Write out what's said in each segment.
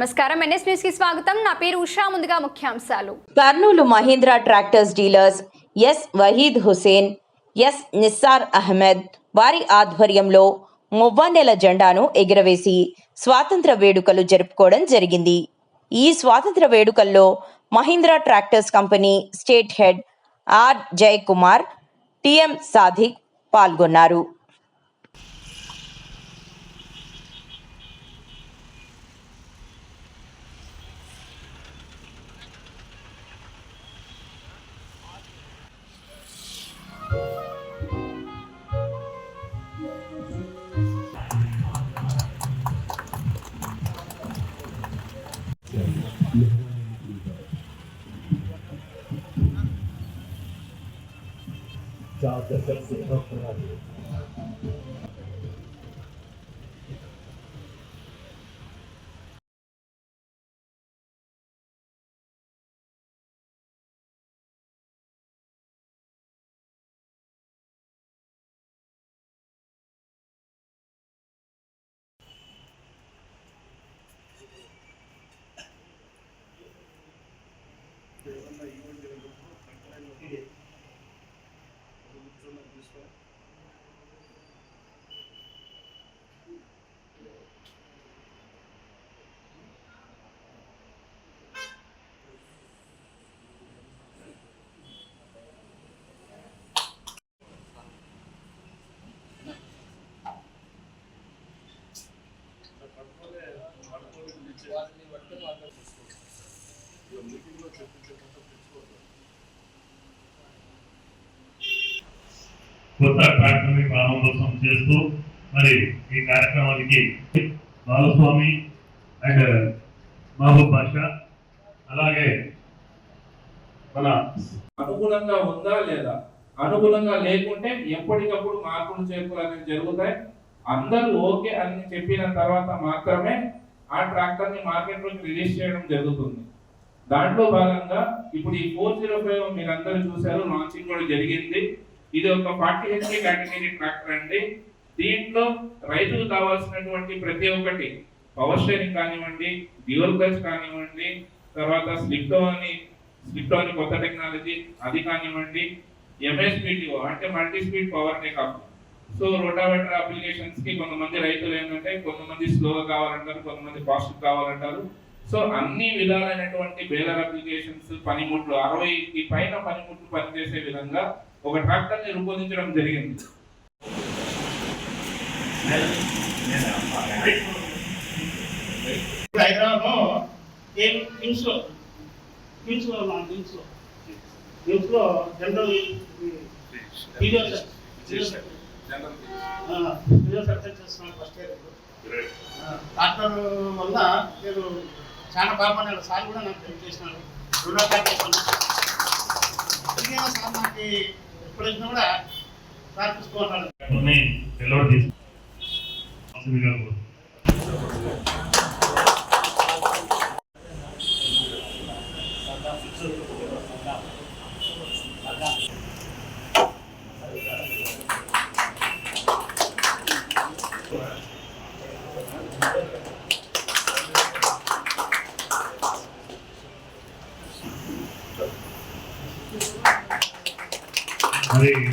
నమస్కారం. ఎన్ఎస్ న్యూస్కి స్వాగతం. నా పేరు ఉషా. ముందుగా ముఖ్యాంశాలు. Kurnool Mahindra tractors dealers S Waheed Hussain S Nissar Ahmed వారి ఆధ్వర్యంలో మువ్వన్నెల జెండాను ఎగురవేసి స్వాతంత్ర వేడుకలు జరుపుకోవడం జరిగింది. ఈ స్వాతంత్ర వేడుకల్లో Mahindra tractors company state head R Jayakumar TM Sadiq పాల్గొన్నారు. job that does it help. కొత్త ట్రాక్టర్ని ప్రారంభోత్సవం చేస్తూ మరి ఈ కార్యక్రమానికి బాలస్వామి అండ్ uh, మహబూబ్ బాషా అలాగే మన అనుగుణంగా ఉందా లేదా? అనుగుణంగా లేకుంటే ఎప్పటికప్పుడు మార్పులు చేర్పులు అనేవి జరుగుతాయి. అందరూ ఓకే అని చెప్పిన తర్వాత మాత్రమే ఆ ట్రాక్టర్ని మార్కెట్లోకి రిలీజ్ చేయడం జరుగుతుంది. దాంట్లో భాగంగా ఇప్పుడు ఈ ఫోర్ జీరో ఫైవ్ మీరందరూ చూశారు లాంచింగ్ కూడా జరిగింది. ఇది ఒక ఫార్టీ హెచ్పి కేటగిరీ ట్రాక్టర్ అండి. దీంట్లో రైతుకు కావాల్సినటువంటి ప్రతి ఒక్కటి పవర్ స్టేరింగ్ కానివ్వండి డ్యూయల్ క్లచ్ కానివ్వండి తర్వాత స్లిప్టో అని స్లిప్టో అని కొత్త టెక్నాలజీ అది కానివ్వండి ఎంఎస్పీటీఓ అంటే multi speed power take up so rotavator అప్లికేషన్స్కి కొంతమంది రైతులు ఏంటంటే కొంతమంది స్లోగా కావాలంటారు కొంతమంది ఫాస్ట్ కావాలంటారు సో అన్ని విధాలైనటువంటి బేలర్ అప్లికేషన్స్ పనిముట్లు అరవైకి పైన పనిముట్లు పనిచేసే విధంగా ఒక ట్రాక్టర్ని రూపొందించడం జరిగింది జనరల్ జనరల్ చేస్తున్నాను ఫస్ట్ ఇయర్ డాక్టర్ వల్ల నేను చాలా బాగుపడ్డాను సార్ కూడా నాకు హెల్ప్ చేసినాను రెండో అందుకే సార్ నాకు ఎప్పుడు వచ్చినా కూడా సార్ చూసుకుంటాను 没有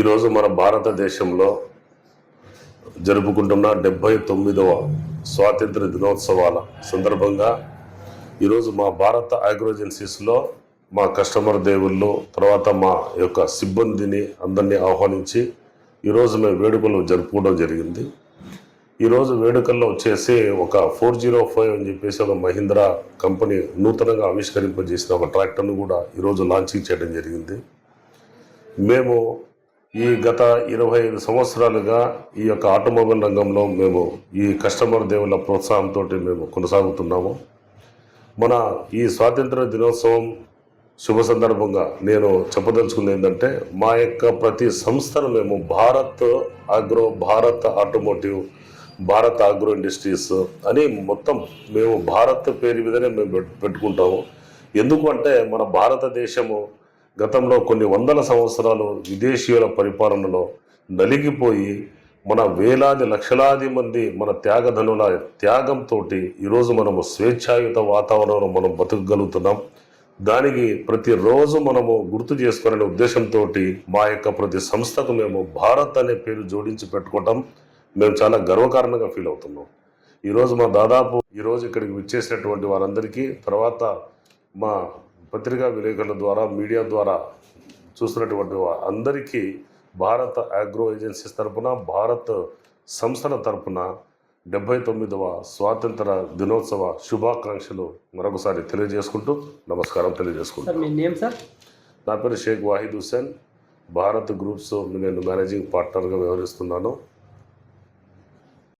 ఈరోజు మన భారతదేశంలో జరుపుకుంటున్న డెబ్బై తొమ్మిదవ స్వాతంత్ర దినోత్సవాల సందర్భంగా ఈరోజు మా భారత అగ్రోజెన్సీస్లో మా కస్టమర్ దేవుళ్ళు తర్వాత మా యొక్క సిబ్బందిని అందరినీ ఆహ్వానించి ఈరోజు మేము వేడుకలు జరుపుకోవడం జరిగింది. ఈరోజు వేడుకల్లో వచ్చేసి ఒక ఫోర్ జీరో ఫైవ్ అని చెప్పేసి ఒక మహీంద్రా కంపెనీ నూతనంగా ఆవిష్కరింపజేసిన ఒక ట్రాక్టర్ను కూడా ఈరోజు లాంచింగ్ చేయడం జరిగింది. మేము ఈ గత ఇరవై ఐదు సంవత్సరాలుగా ఈ యొక్క ఆటోమొబైల్ రంగంలో మేము ఈ కస్టమర్ దేవుళ్ళ ప్రోత్సాహంతో మేము కొనసాగుతున్నాము. మన ఈ స్వాతంత్ర దినోత్సవం శుభ సందర్భంగా నేను చెప్పదలుచుకుంది ఏంటంటే మా యొక్క ప్రతి సంస్థను మేము Bharat Agro Bharat Automotive Bharat Agro Industries అని మొత్తం మేము భారత్ పేరు మీదనే మేము పెట్టు- పెట్టుకుంటాము. ఎందుకు అంటే మన భారతదేశము గతంలో కొన్ని వందల సంవత్సరాలు విదేశీయుల పరిపాలనలో నలిగిపోయి మన వేలాది లక్షలాది మంది మన త్యాగధనుల త్యాగంతో ఈరోజు మనము స్వేచ్ఛాయుత వాతావరణంలో మనం బతకగలుగుతున్నాం. దానికి ప్రతిరోజు మనము గుర్తు చేసుకోవాలనే ఉద్దేశంతో మా యొక్క ప్రతి సంస్థకు మేము భారత్ అనే పేరు జోడించి పెట్టుకోవటం మేము చాలా గర్వకారణంగా ఫీల్ అవుతున్నాం. ఈరోజు మా దాదాపు ఈరోజు ఇక్కడికి విచ్చేసినటువంటి వారందరికీ తర్వాత మా పత్రికా విలేకరుల ద్వారా మీడియా ద్వారా చూస్తున్నటువంటి అందరికీ భారత అగ్రో ఏజెన్సీస్ తరపున భారత్ సంస్థల తరపున డెబ్బై తొమ్మిదవ స్వాతంత్ర దినోత్సవ శుభాకాంక్షలు మరొకసారి తెలియజేసుకుంటూ నమస్కారం తెలియజేసుకుంటాను మీ నేమ్ సార్? నా పేరు షేక్ వాహిద్ హుస్సేన్. భారత్ గ్రూప్స్ నేను మేనేజింగ్ పార్ట్నర్గా వ్యవహరిస్తున్నాను.